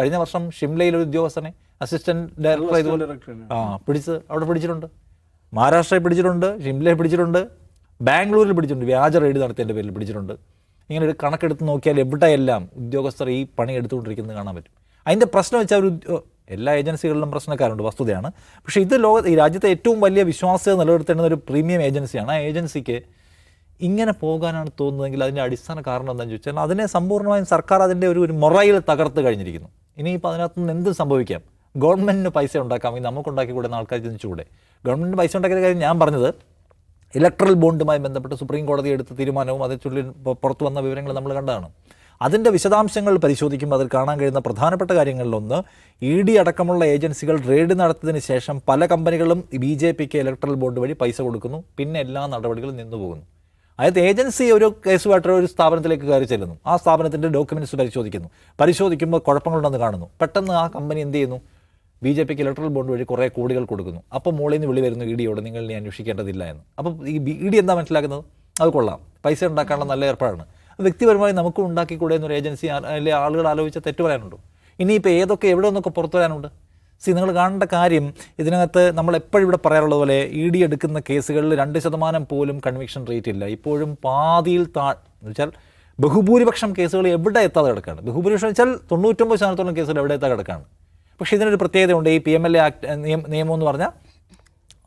കഴിഞ്ഞ വർഷം ഷിംലയിൽ ഒരു ഉദ്യോഗസ്ഥനെ അസിസ്റ്റന്റ് ഡയറക്ടർ ഇതുപോലെ. ആ പിടിച്ച് അവിടെ പിടിച്ചിട്ടുണ്ട്. മഹാരാഷ്ട്രയിൽ പിടിച്ചിട്ടുണ്ട് ഷിംലയിൽ പിടിച്ചിട്ടുണ്ട് ബാംഗ്ലൂരിൽ പിടിച്ചിട്ടുണ്ട് വ്യാജ റെയ്ഡ് നടത്തിയതിന്റെ പേരിൽ പിടിച്ചിട്ടുണ്ട്. ഇങ്ങനെ ഒരു കണക്കെടുത്ത് നോക്കിയാൽ എവിടെയെല്ലാം ഉദ്യോഗസ്ഥർ ഈ പണി എടുത്തുകൊണ്ടിരിക്കുന്നത് കാണാൻ പറ്റും. അതിന്റെ പ്രശ്നം വെച്ചാൽ ഒരു എല്ലാ ഏജൻസികളിലും പ്രശ്നക്കാരുണ്ട് വസ്തുതയാണ്. പക്ഷേ ഇത് ലോക ഈ രാജ്യത്തെ ഏറ്റവും വലിയ വിശ്വാസ്യത നിലനിർത്തേണ്ടുന്ന ഒരു പ്രീമിയം ഏജൻസിയാണ്. ആ ഏജൻസിക്ക് ഇങ്ങനെ പോകാനാണ് തോന്നുന്നതെങ്കിൽ അതിന്റെ അടിസ്ഥാന കാരണം എന്താണെന്ന് ചോദിച്ചാൽ അതിനെ സമ്പൂർണമായും സർക്കാർ അതിന്റെ ഒരു ഒരു മൊറയിൽ തകർത്ത് കഴിഞ്ഞിരിക്കുന്നു. ഇനിയിപ്പോൾ അതിനകത്ത് നിന്ന് എന്ത് സംഭവിക്കാം? ഗവൺമെന്റിന് പൈസ ഉണ്ടാക്കാമെങ്കിൽ നമുക്കുണ്ടാക്കി കൂടെ ആൾക്കാർ ചിന്തിച്ചുകൂടെ ഗവൺമെന്റിന് പൈസ ഉണ്ടാക്കിയ കാര്യം ഞാൻ പറഞ്ഞത് ഇലക്ട്രൽ ബോണ്ടുമായി ബന്ധപ്പെട്ട് സുപ്രീം കോടതി എടുത്ത തീരുമാനവും അതേ ചുള്ളിൽ പുറത്തു വന്ന വിവരങ്ങൾ നമ്മൾ കണ്ടതാണ്. അതിന്റെ വിശദാംശങ്ങൾ പരിശോധിക്കുമ്പോൾ അതിൽ കാണാൻ കഴിയുന്ന പ്രധാനപ്പെട്ട കാര്യങ്ങളിലൊന്ന് ഇ ഡി അടക്കമുള്ള ഏജൻസികൾ റെയ്ഡ് നടത്തിയതിന് ശേഷം പല കമ്പനികളും ബി ജെ പിക്ക് ഇലക്ട്രൽ ബോണ്ട് വഴി പൈസ കൊടുക്കുന്നു. പിന്നെ എല്ലാ നടപടികളും നിന്നു പോകുന്നു അതായത് ഏജൻസി ഒരു കേസുമായിട്ട് ഒരു സ്ഥാപനത്തിലേക്ക് കയറി ചെല്ലുന്നു. ആ സ്ഥാപനത്തിന്റെ ഡോക്യുമെന്റ്സ് പരിശോധിക്കുന്നു. പരിശോധിക്കുമ്പോൾ കുഴപ്പങ്ങളുണ്ടെന്ന് കാണുന്നു. പെട്ടെന്ന് ആ കമ്പനി എന്ത് ചെയ്യുന്നു? ബി ജെ പിക്ക് ഇലക്ട്രൽ ബോണ്ട് വഴി കുറേ കോടികൾ കൊടുക്കുന്നു. അപ്പോൾ മുകളിൽ നിന്ന് വിളി വരുന്നു ഇ ഡിയോട് നിങ്ങൾ ഇനി അന്വേഷിക്കേണ്ടതില്ല എന്ന്. അപ്പോൾ ഈ ഇ ഡി എന്താ മനസ്സിലാക്കുന്നത്? അത് കൊള്ളാം. പൈസ ഉണ്ടാക്കാനുള്ള നല്ല ഏർപ്പാടാണ്. വ്യക്തിപരമായി നമുക്കും ഉണ്ടാക്കിക്കൂടെ എന്നൊരു ഏജൻസി അല്ലെങ്കിൽ ആളുകൾ ആലോചിച്ച തെറ്റ് പറയാനുണ്ടോ? ഇനിയിപ്പോൾ ഏതൊക്കെ എവിടെ നിന്നൊക്കെ പുറത്തു വരാനുണ്ട് സി നിങ്ങൾ കാണേണ്ട കാര്യം ഇതിനകത്ത് നമ്മൾ എപ്പോഴും ഇവിടെ പറയാറുള്ളത് പോലെ ഇ ഡി എടുക്കുന്ന കേസുകളിൽ രണ്ട് ശതമാനം പോലും കൺവിക്ഷൻ റേറ്റ് ഇല്ല. ഇപ്പോഴും പാതിയിൽ താ എന്ന് വെച്ചാൽ ബഹുഭൂരിപക്ഷം കേസുകൾ എവിടെ എത്താതെ കിടക്കുകയാണ് ബഹുഭൂരിപക്ഷം വെച്ചാൽ തൊണ്ണൂറ്റൊമ്പത് ശതമാനത്തോളം കേസുകൾ എവിടെ എത്താതെ കിടക്കുകയാണ് പക്ഷേ ഇതിനൊരു പ്രത്യേകതയുണ്ട്. ഈ P M L A act നിയമം നിയമം എന്ന് പറഞ്ഞാൽ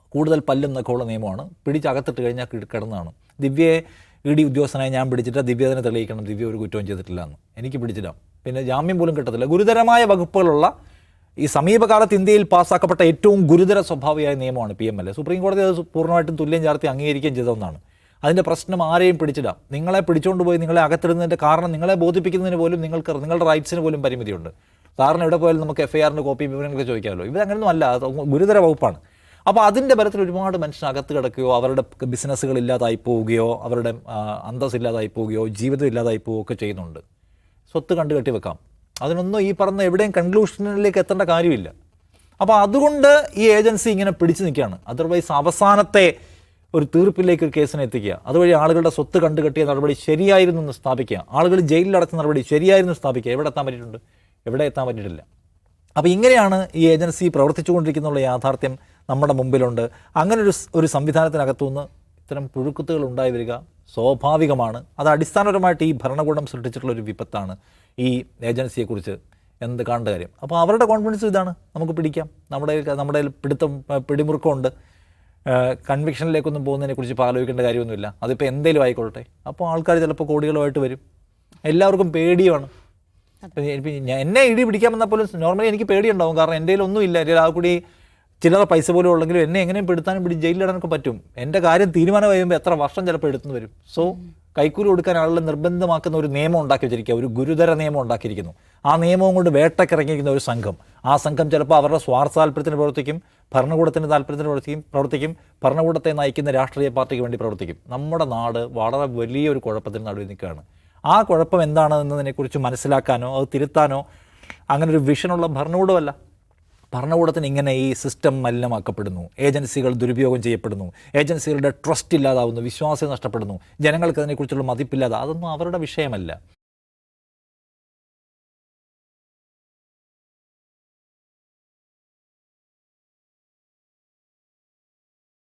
കൂടുതൽ പല്ലും നിൽക്കുള്ള നിയമമാണ്. പിടിച്ചകത്തിട്ട് കഴിഞ്ഞാൽ കിട- കിടന്നതാണ്. ദിവ്യയെ ഇ ഡി ഉദ്യോഗസ്ഥനായി ഞാൻ പിടിച്ചിട്ട് ദിവ്യ അതിനെ തെളിയിക്കണം. ദിവ്യ ഒരു കുറ്റവും ചെയ്തിട്ടില്ല എന്ന്. എനിക്ക് പിടിച്ചിടാം പിന്നെ ജാമ്യം പോലും കിട്ടത്തില്ല. ഗുരുതരമായ വകുപ്പുകളുള്ള ഈ സമീപകാലത്ത് ഇന്ത്യയിൽ പാസ്സാക്കപ്പെട്ട ഏറ്റവും ഗുരുതര സ്വഭാവിയായ നിയമമാണ് P M L A. Supreme കോടതി അത് പൂർണമായിട്ടും തുല്യം ചേർത്തി അംഗീകരിക്കുകയും ചെയ്ത ഒന്നാണ് അതിന്റെ പ്രശ്നം ആരെയും പിടിച്ചിടാം നിങ്ങളെ പിടിച്ചുകൊണ്ട് പോയി നിങ്ങളെ അകത്തിടുന്നതിന്റെ കാരണം നിങ്ങളെ ബോധിപ്പിക്കുന്നതിന് പോലും നിങ്ങൾക്ക് നിങ്ങളുടെ റൈറ്റ്സിന് പോലും പരിമിതിയുണ്ട്. സാറിന് എവിടെ പോയാലും നമുക്ക് എഫ് ഐ ആറിന്റെ കോപ്പി വിവരങ്ങളൊക്കെ ചോദിക്കാമല്ലോ. ഇവരങ്ങനെയൊന്നും അല്ല. ഗുരുതര വകുപ്പാണ്. അപ്പോൾ അതിന്റെ ബലത്തിൽ ഒരുപാട് മനുഷ്യൻ അകത്ത് കിടക്കുകയോ അവരുടെ ബിസിനസ്സുകൾ ഇല്ലാതായി പോവുകയോ അവരുടെ അന്തസ് ഇല്ലാതായി പോവുകയോ ജീവിതം ഇല്ലാതായി പോവുകയോ ഒക്കെ ചെയ്യുന്നുണ്ട്. സ്വത്ത് കണ്ടുകെട്ടി വെക്കാം. അതിനൊന്നും ഈ പറഞ്ഞ എവിടെയും കൺക്ലൂഷനിലേക്ക് എത്തേണ്ട കാര്യമില്ല. അപ്പോൾ അതുകൊണ്ട് ഈ ഏജൻസി ഇങ്ങനെ പിടിച്ചു നിൽക്കുകയാണ്. അതർവൈസ് അവസാനത്തെ ഒരു തീർപ്പിലേക്ക് ഒരു കേസിനെ എത്തിക്കുക. അതുവഴി ആളുകളുടെ സ്വത്ത് കണ്ടുകെട്ടിയ നടപടി ശരിയായിരുന്നു എന്ന് സ്ഥാപിക്കുക. ആളുകൾ ജയിലിൽ അടച്ച നടപടി ശരിയായിരുന്നു സ്ഥാപിക്കുക. എവിടെ എത്താൻ പറ്റിയിട്ടുണ്ട്? എവിടെ എത്താൻ പറ്റിയിട്ടില്ല. അപ്പോൾ ഇങ്ങനെയാണ് ഈ ഏജൻസി പ്രവർത്തിച്ചുകൊണ്ടിരിക്കുന്നുള്ള യാഥാർത്ഥ്യം നമ്മുടെ മുമ്പിലുണ്ട്. അങ്ങനെ ഒരു ഒരു സംവിധാനത്തിനകത്തുനിന്ന് ഇത്തരം പുഴുക്കുത്തുകൾ ഉണ്ടായി വരിക സ്വാഭാവികമാണ്. അത് അടിസ്ഥാനപരമായിട്ട് ഈ ഭരണകൂടം സൃഷ്ടിച്ചിട്ടുള്ള ഒരു വിപത്താണ്. ഈ ഏജൻസിയെക്കുറിച്ച് എന്ത് കാണേണ്ട കാര്യം? അപ്പോൾ അവരുടെ കോൺഫിഡൻസ് ഇതാണ്. നമുക്ക് പിടിക്കാം. നമ്മുടെ നമ്മുടെ പിടുത്തം പിടിമുറുക്കമുണ്ട്. കൺവിക്ഷനിലേക്കൊന്നും പോകുന്നതിനെക്കുറിച്ച് ഇപ്പോൾ ആലോചിക്കേണ്ട കാര്യമൊന്നുമില്ല. അതിപ്പോൾ എന്തെങ്കിലും ആയിക്കോട്ടെ. അപ്പോൾ ആൾക്കാർ ചിലപ്പോൾ കോടികളുമായിട്ട് വരും. എല്ലാവർക്കും പേടിയാണ് എന്നെ ഇടി പിടിക്കാൻ വന്നാൽ പോലും നോർമലി എനിക്ക് പേടിയുണ്ടാവും. കാരണം എന്റെ ഒന്നും ഒന്നുമില്ല എന്റെ ആ കൂടി ചില്ലറ പൈസ പോലും ഉള്ളെങ്കിലും എന്നെ എങ്ങനെയും പെടുത്താനും പിടി ജയിലിലിടാനൊക്കെ പറ്റും. എന്റെ കാര്യം തീരുമാനം എത്ര വർഷം ചിലപ്പോൾ എടുത്തുനിന്ന് വരും. സോ കൈക്കൂലി കൊടുക്കാൻ ആളുകളെ നിർബന്ധമാക്കുന്ന ഒരു നിയമം ഉണ്ടാക്കി വെച്ചിരിക്കുക. ഒരു ഗുരുതര നിയമം ഉണ്ടാക്കിയിരിക്കുന്നു. ആ നിയമവും കൊണ്ട് വേട്ടക്കിറങ്ങിയിരിക്കുന്ന ഒരു സംഘം. ആ സംഘം ചിലപ്പോൾ അവരുടെ സ്വാർത്ഥ താല്പര്യത്തിന് പ്രവർത്തിക്കും ഭരണകൂടത്തിന്റെ താല്പര്യത്തിന് പ്രവർത്തിക്കും പ്രവർത്തിക്കും ഭരണകൂടത്തെ നയിക്കുന്ന രാഷ്ട്രീയ പാർട്ടിക്ക് വേണ്ടി പ്രവർത്തിക്കും. നമ്മുടെ നാട് വളരെ വലിയൊരു കുഴപ്പത്തിന് നടുവിൽ നിൽക്കുകയാണ്. ആ കുഴപ്പം എന്താണ് എന്നതിനെക്കുറിച്ച് മനസ്സിലാക്കാനോ അത് തിരുത്താനോ അങ്ങനെ ഒരു വിഷനുള്ള ഭരണകൂടമല്ല. ഭരണകൂടത്തിന് ഇങ്ങനെ ഈ സിസ്റ്റം മലിനമാക്കപ്പെടുന്നു. ഏജൻസികൾ ദുരുപയോഗം ചെയ്യപ്പെടുന്നു. ഏജൻസികളുടെ ട്രസ്റ്റ് ഇല്ലാതാവുന്നു. വിശ്വാസം നഷ്ടപ്പെടുന്നു. ജനങ്ങൾക്ക് അതിനെക്കുറിച്ചുള്ള മതിപ്പില്ലാതെ അതൊന്നും അവരുടെ വിഷയമല്ല.